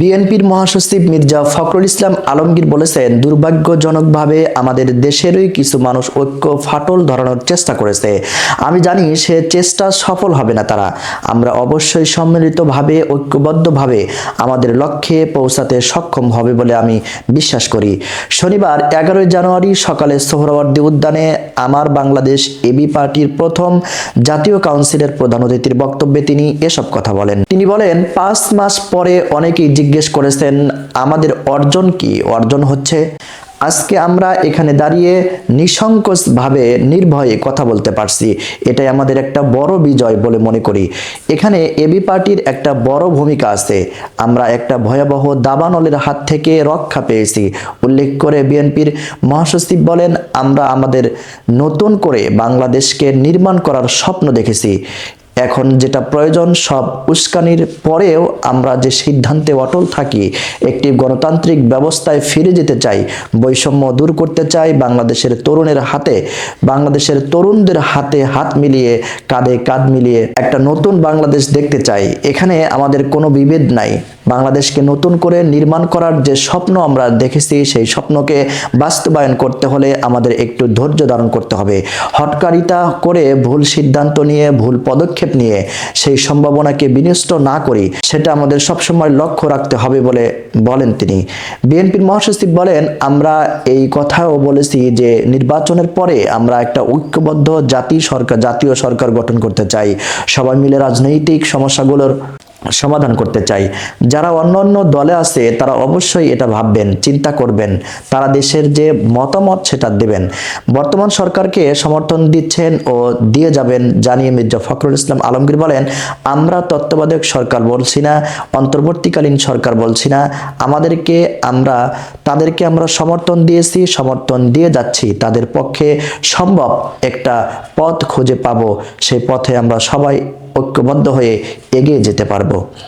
বিএনপির মহাসচিব মির্জা ফখরুল ইসলাম আলমগীর বলেছেন, দুর্ভাগ্যজনকভাবে আমাদের দেশেরই কিছু মানুষ ঐক্য ফাটল ধরানোর চেষ্টা করেছে। আমি জানি সে চেষ্টা সফল হবে না তারা। আমরা অবশ্যই সম্মিলিতভাবে, ঐক্যবদ্ধভাবে আমাদের লক্ষ্যে পৌঁছাতে সক্ষম হবে বলে আমি বিশ্বাস করি। শনিবার এগারোই জানুয়ারি সকালে সোহরাওয়ার্দী উদ্যানে আমার বাংলাদেশ এবি পার্টির প্রথম জাতীয় কাউন্সিলের প্রধান অতিথির বক্তব্যে তিনি এসব কথা বলেন। তিনি বলেন, পাঁচ মাস পরে অনেকেই জিজ্ঞেস করেছেন, আমাদের অর্জন কি? অর্জন হচ্ছে আজকে আমরা এখানে দাঁড়িয়ে নিঃসংকোচভাবে নির্ভয়ে কথা বলতে পারছি। এটাই আমাদের একটা বড় বিজয় বলে মনে করি। এখানে এবি পার্টির একটা বড় ভূমিকা আছে। আমরা একটা ভয়াবহ দাবানলের হাত থেকে রক্ষা পেয়েছি। উল্লেখ করে বিএনপির মহাসচিব বলেন, আমরা আমাদের নতুন করে বাংলাদেশকে নির্মাণ করার স্বপ্ন দেখেছি। এখন যেটা প্রয়োজন সব উস্কানির পরেও আমরা যে সিদ্ধান্তে অটল থাকি, একটি গণতান্ত্রিক ব্যবস্থায় ফিরে যেতে চাই, বৈষম্য দূর করতে চাই বাংলাদেশের তরুণের হাতে, বাংলাদেশের তরুণদের হাতে হাত মিলিয়ে, কাঁধে কাঁধ মিলিয়ে একটা নতুন বাংলাদেশ দেখতে চাই। এখানে আমাদের কোনো বিভেদ নাই। বাংলাদেশকে নতুন করে নির্মাণ করার যে স্বপ্ন আমরা দেখেছি, সেই স্বপ্নকে বাস্তবায়ন করতে হলে আমাদের একটু ধৈর্য ধারণ করতে হবে। হটকারিতা করে ভুল সিদ্ধান্ত নিয়ে ভুল পদক্ষেপ নিয়ে সেই সম্ভাবনাকে বিনষ্ট না করি, সেটা আমাদের সবসময় লক্ষ্য রাখতে হবে বলে বলেন তিনি। বিএনপির মহাসচিব বলেন, আমরা এই কথাও বলেছি যে নির্বাচনের পরে আমরা একটা ঐক্যবদ্ধ জাতি সরকার, জাতীয় সরকার গঠন করতে চাই। সবাই মিলে রাজনৈতিক সমস্যাগুলোর সমাধান করতে চাই। যারা অন্য অন্য দলে আছে, তারা অবশ্যই এটা ভাববেন, চিন্তা করবেন। তারা দেশের যে মতামত, সেটা দেবেন। বর্তমান সরকারকে সমর্থন দিচ্ছেন ও দিয়ে যাবেন জানিয়ে মির্জা ফখরুল ইসলাম আলমগীর বলেন, আমরা তত্ত্বাবধায়ক সরকার বলছি না, অন্তর্বর্তীকালীন সরকার বলছি না। আমাদেরকে আমরা, তাদেরকে আমরা সমর্থন দিয়েছি, সমর্থন দিয়ে যাচ্ছি। তাদের পক্ষে সম্ভব একটা পথ খুঁজে পাবো। সেই পথে আমরা সবাই ঐক্যবদ্ধ হয়ে এগিয়ে যেতে পারব।